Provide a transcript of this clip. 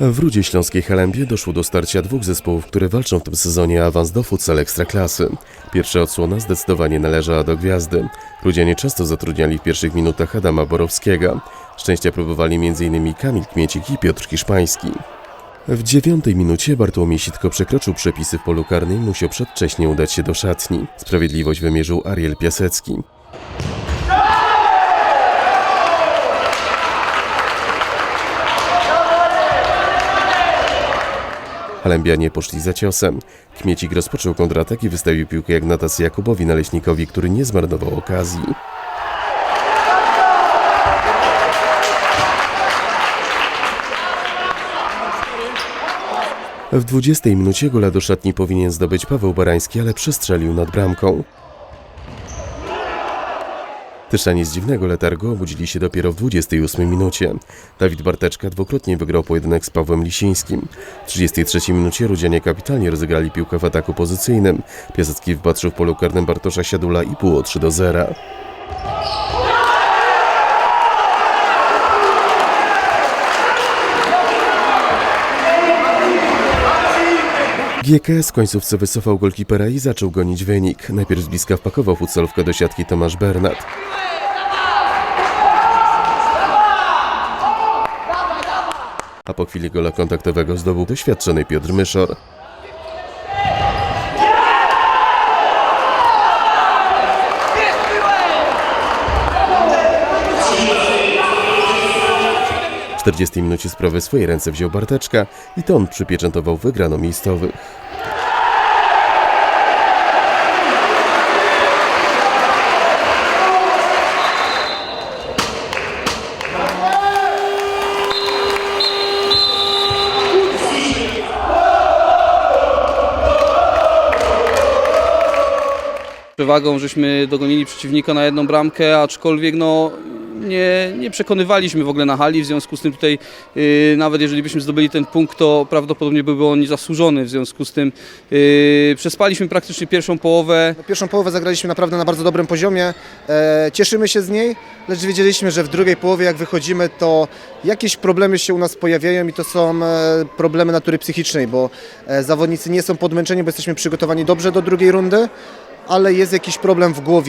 W Rudzie Śląskiej Halembie doszło do starcia dwóch zespołów, które walczą w tym sezonie awans do futsal ekstraklasy. Pierwsza odsłona zdecydowanie należała do gwiazdy. Rudzianie często zatrudniali w pierwszych minutach Adama Borowskiego. Szczęścia próbowali m.in. Kamil Kmiecik i Piotr Hiszpański. W dziewiątej minucie Bartłomiej Sitko przekroczył przepisy w polu karnym i musiał przedwcześnie udać się do szatni. Sprawiedliwość wymierzył Ariel Piasecki. Halembianie poszli za ciosem. Kmiecik rozpoczął kontratak i wystawił piłkę Ignatacy Jakubowi Naleśnikowi, który nie zmarnował okazji. W 20 minucie gola do szatni powinien zdobyć Paweł Barański, ale przestrzelił nad bramką. Tyszanie z dziwnego letargu obudzili się dopiero w 28 minucie. Dawid Barteczka dwukrotnie wygrał pojedynek z Pawłem Lisińskim. W 33 minucie Rudzianie kapitalnie rozegrali piłkę w ataku pozycyjnym. Piasecki wpatrzył w polu karnym Bartosza Siadula i było 3 do 0. GKS końcówce wycofał golkipera i zaczął gonić wynik. Najpierw z bliska wpakował futsalówkę do siatki Tomasz Bernat. A po chwili gola kontaktowego zdobył doświadczony Piotr Myszor. 40 minucie sprawę w swoje ręce wziął Barteczka i to on przypieczętował wygraną miejscowych. przewagą, żeśmy dogonili przeciwnika na jedną bramkę, aczkolwiek no, nie, nie przekonywaliśmy w ogóle na hali, w związku z tym tutaj yy, nawet jeżeli byśmy zdobyli ten punkt, to prawdopodobnie byłby on niezasłużony, w związku z tym yy, przespaliśmy praktycznie pierwszą połowę, Pierwszą połowę zagraliśmy naprawdę na bardzo dobrym poziomie. E, cieszymy się z niej, lecz wiedzieliśmy, że w drugiej połowie jak wychodzimy, to jakieś problemy się u nas pojawiają i to są e, problemy natury psychicznej, bo e, zawodnicy nie są podmęczeni, bo jesteśmy przygotowani dobrze do drugiej rundy, ale jest jakiś problem w głowie